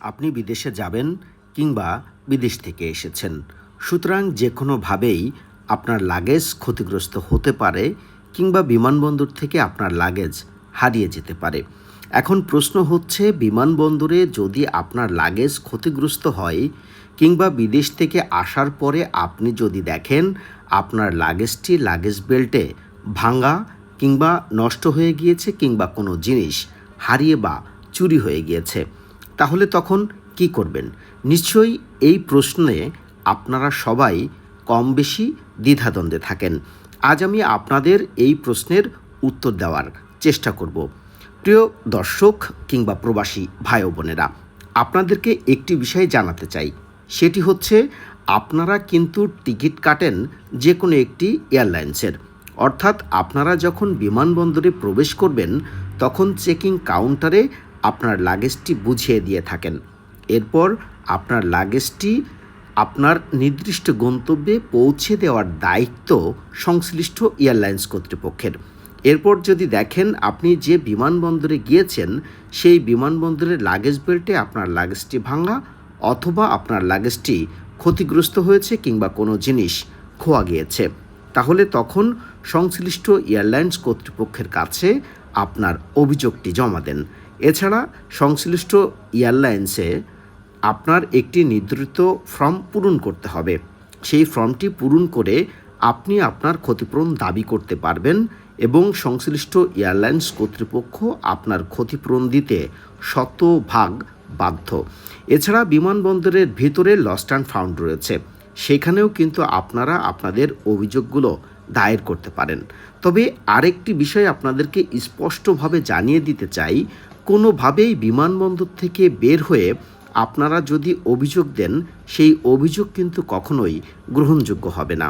আপনি বিদেশে যাবেন কিংবা বিদেশ থেকে এসেছেন। সুতরাং যে কোনোভাবেই আপনার লাগেজ ক্ষতিগ্রস্ত হতে পারে কিংবা বিমানবন্দর থেকে আপনার লাগেজ হারিয়ে যেতে পারে। এখন প্রশ্ন হচ্ছে, বিমানবন্দরে যদি আপনার লাগেজ ক্ষতিগ্রস্ত হয় কিংবা বিদেশ থেকে আসার পরে আপনি যদি দেখেন আপনার লাগেজটি লাগেজ বেল্টে ভাঙা কিংবা নষ্ট হয়ে গিয়েছে কিংবা কোনো জিনিস হারিয়ে বা চুরি হয়ে গিয়েছে তাহলে তখন কি করবেন? নিশ্চয়ই এই প্রশ্নে আপনারা সবাই কম বেশি দ্বিধাদ্বন্দ্বে থাকেন। আজ আমি আপনাদের এই প্রশ্নের উত্তর দেওয়ার চেষ্টা করব। প্রিয় দর্শক কিংবা প্রবাসী ভাই বোনেরা, আপনাদেরকে একটি বিষয় জানাতে চাই। সেটি হচ্ছে, আপনারা কিন্তু টিকিট কাটেন যে কোনো একটি এয়ারলাইন্সের। অর্থাৎ আপনারা যখন বিমানবন্দরে প্রবেশ করবেন, তখন চেকিং কাউন্টারে আপনার লাগেজটি বুঝিয়ে দিয়ে থাকেন। এরপর আপনার লাগেজটি আপনার নির্দিষ্ট গন্তব্যে পৌঁছে দেওয়ার দায়িত্ব সংশ্লিষ্ট এয়ারলাইন্স কর্তৃপক্ষের। এরপর যদি দেখেন আপনি যে বিমানবন্দরে গিয়েছেন, সেই বিমানবন্দরের লাগেজ বেল্টে আপনার লাগেজটি ভাঙা অথবা আপনার লাগেজটি ক্ষতিগ্রস্ত হয়েছে কিংবা কোনো জিনিস খোয়া গিয়েছে, তাহলে তখন সংশ্লিষ্ট এয়ারলাইন্স কর্তৃপক্ষের কাছে আপনার অভিযোগটি জমা দেন। এছাড়া সংশ্লিষ্ট এয়ারলাইন্সে আপনার একটি নির্ধারিত ফর্ম পূরণ করতে হবে। সেই ফর্মটি পূরণ করে আপনি আপনার ক্ষতিপূরণ দাবি করতে পারবেন এবং সংশ্লিষ্ট এয়ারলাইন্স কর্তৃপক্ষ আপনার ক্ষতিপূরণ দিতে শতভাগ বাধ্য। এছাড়া বিমানবন্দরের ভিতরে লস্ট অ্যান্ড ফাউন্ড রয়েছে। সেখানেও কিন্তু আপনারা আপনাদের অভিযোগগুলো দায়ের করতে পারেন। তবে আরেকটি বিষয় আপনাদেরকে স্পষ্টভাবে জানিয়ে দিতে চাই কোনোভাবেই বিমানবন্দর থেকে বের হয়ে আপনারা যদি অভিযোগ দেন, সেই অভিযোগ কিন্তু কখনোই গ্রহণযোগ্য হবে না।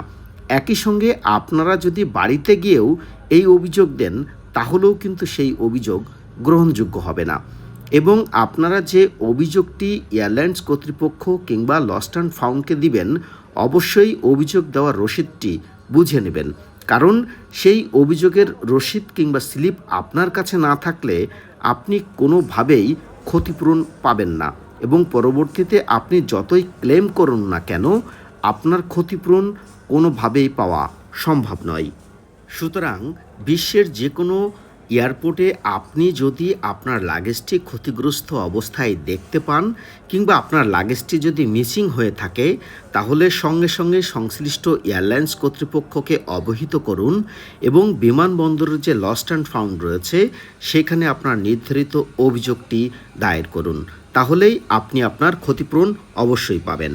একই সঙ্গে আপনারা যদি বাড়িতে গিয়েও এই অভিযোগ দেন, তাহলেও কিন্তু সেই অভিযোগ গ্রহণযোগ্য হবে না। এবং আপনারা যে অভিযোগটি এয়ারলাইন্স কর্তৃপক্ষ কিংবা লস্ট অ্যান্ড ফাউন্ডকে দিবেন, অবশ্যই অভিযোগ দেওয়ার রসিদটি বুঝে নেবেন। কারণ সেই অভিযোগের রসিদ কিংবা স্লিপ আপনার কাছে না থাকলে আপনি কোনোভাবেই ক্ষতিপূরণ পাবেন না এবং পরবর্তীতে আপনি যতই ক্লেম করুন না কেন, আপনার ক্ষতিপূরণ কোনোভাবেই পাওয়া সম্ভব নয়। সুতরাং বিশ্বের যে কোনো এয়ারপোর্টে আপনি যদি আপনার লাগেজটি ক্ষতিগ্রস্ত অবস্থায় দেখতে পান কিংবা আপনার লাগেজটি যদি মিসিং হয়ে থাকে, তাহলে সঙ্গে সঙ্গে সংশ্লিষ্ট এয়ারলাইন্স কর্তৃপক্ষকে অবহিত করুন এবং বিমানবন্দরের যে লস্ট অ্যান্ড ফাউন্ড রয়েছে, সেখানে আপনার নির্ধারিত অভিযোগটি দায়ের করুন। তাহলেই আপনি আপনার ক্ষতিপূরণ অবশ্যই পাবেন।